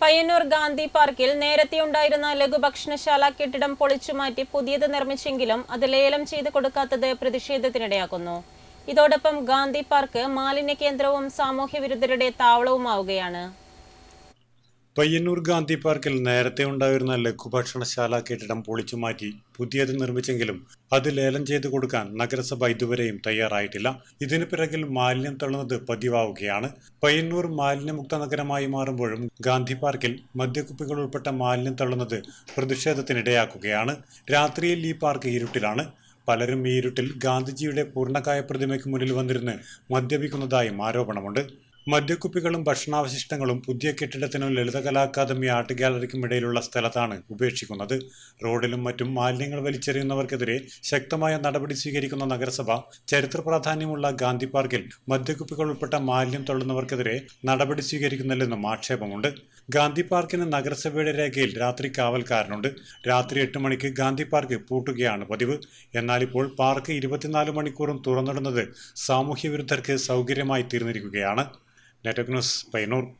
പയ്യന്നൂർ ഗാന്ധി പാർക്കിൽ നേരത്തെ ഉണ്ടായിരുന്ന ലഘുഭക്ഷണശാല കെട്ടിടം പൊളിച്ചുമാറ്റി പുതിയത് നിർമ്മിച്ചെങ്കിലും അത് ലേലം ചെയ്ത് കൊടുക്കാത്തത് പ്രതിഷേധത്തിനിടയാക്കുന്നു. ഇതോടൊപ്പം ഗാന്ധി പാർക്ക് മാലിന്യ കേന്ദ്രവും സാമൂഹ്യ വിരുദ്ധരുടെ താവളവുമാവുകയാണ്. പയ്യന്നൂർ ഗാന്ധി പാർക്കിൽ നേരത്തെ ഉണ്ടായിരുന്ന ലഘുഭക്ഷണശാല കെട്ടിടം പൊളിച്ചു മാറ്റി പുതിയത് നിർമ്മിച്ചെങ്കിലും അത് ലേലം ചെയ്തു കൊടുക്കാൻ നഗരസഭ ഇതുവരെയും തയ്യാറായിട്ടില്ല. ഇതിന് പിറകിൽ മാലിന്യം തള്ളുന്നത് പതിവാവുകയാണ്. പയ്യന്നൂർ മാലിന്യമുക്ത നഗരമായി മാറുമ്പോഴും ഗാന്ധി പാർക്കിൽ മദ്യക്കുപ്പികൾ ഉൾപ്പെട്ട മാലിന്യം തള്ളുന്നത് പ്രതിഷേധത്തിനിടയാക്കുകയാണ്. രാത്രിയിൽ ഈ പാർക്ക് ഇരുട്ടിലാണ്. പലരും ഈ ഇരുട്ടിൽ ഗാന്ധിജിയുടെ പൂർണകായ പ്രതിമയ്ക്ക് മുന്നിൽ വന്നിരുന്ന് മദ്യപിക്കുന്നതായും ആരോപണമുണ്ട്. മദ്യക്കുപ്പികളും ഭക്ഷണാവശിഷ്ടങ്ങളും പുതിയ കെട്ടിടത്തിനും ലളിതകലാ അക്കാദമി ആർട്ട് ഗാലറിക്കും ഇടയിലുള്ള സ്ഥലത്താണ് ഉപേക്ഷിക്കുന്നത്. റോഡിലും മറ്റും മാലിന്യങ്ങൾ വലിച്ചെറിയുന്നവർക്കെതിരെ ശക്തമായ നടപടി സ്വീകരിക്കുന്ന നഗരസഭ ചരിത്ര പ്രാധാന്യമുള്ള ഗാന്ധി പാർക്കിൽ മദ്യക്കുപ്പികൾ ഉൾപ്പെട്ട മാലിന്യം തള്ളുന്നവർക്കെതിരെ നടപടി സ്വീകരിക്കുന്നില്ലെന്നും ആക്ഷേപമുണ്ട്. ഗാന്ധി പാർക്കിന് നഗരസഭയുടെ രേഖയിൽ രാത്രി കാവൽക്കാരനുണ്ട്. രാത്രി എട്ട് മണിക്ക് ഗാന്ധി പാർക്ക് പൂട്ടുകയാണ് പതിവ്. എന്നാൽ ഇപ്പോൾ പാർക്ക് ഇരുപത്തിനാല് മണിക്കൂറും തുറന്നിടുന്നത് സാമൂഹ്യ വിരുദ്ധർക്ക് സൗകര്യമായി തീർന്നിരിക്കുകയാണ്. Natognos Painur